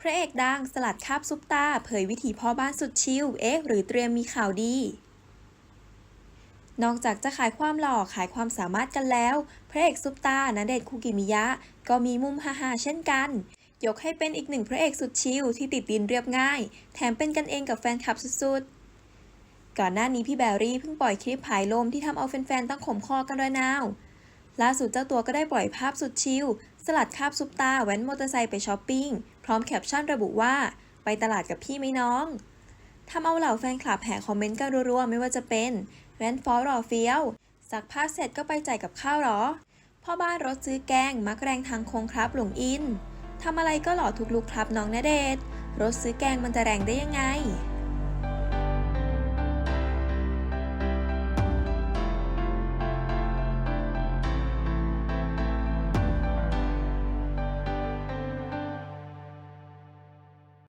พระเอกดังสลัดคาบซุปตา เผยวิธีพ่อบ้านสุดชิลเอ๊ะหรือเตรียมมีข่าวดี นอกจากจะขายความหล่อขายความสามารถกันแล้ว พระเอกซุปตาณเดชคุกิมิยะ ก็มีมุมฮาๆเช่นกัน ยกให้เป็นอีกหนึ่งพระเอกสุดชิลที่ติดดินเรียบง่าย แถมเป็นกันเองกับแฟนคลับสุดๆ ก่อนหน้านี้พี่แบรี่เพิ่งปล่อยคลิปผายลมที่ทำเอาแฟนๆต้องขมคอกันระนาวล่าสุดเจ้าตัวก็ได้ปล่อยภาพสุดชิลสลัดคาบซุปตาแว้นมอเตอร์ไซค์ไปช้อปปิ้ง ร้อมแคปชั่นระบุว่า ไปตลาดกับพี่ไหมน้องทำเอาเหล่าแฟนคลับแห่คอมเมนต์กันรัวๆ ไม่ว่าจะเป็นแว้นฟอรอเฟี้ยวสักผ้าเสร็จก็ไปจ่ายกับข้าวหรอ พ่อบ้านรถซื้อแกง มักแรงทางคงครับหลงอินทำอะไรก็หล่อทุกลุกครับน้องณเดชน์รถซื้อแกงมันจะแรงได้ยังไง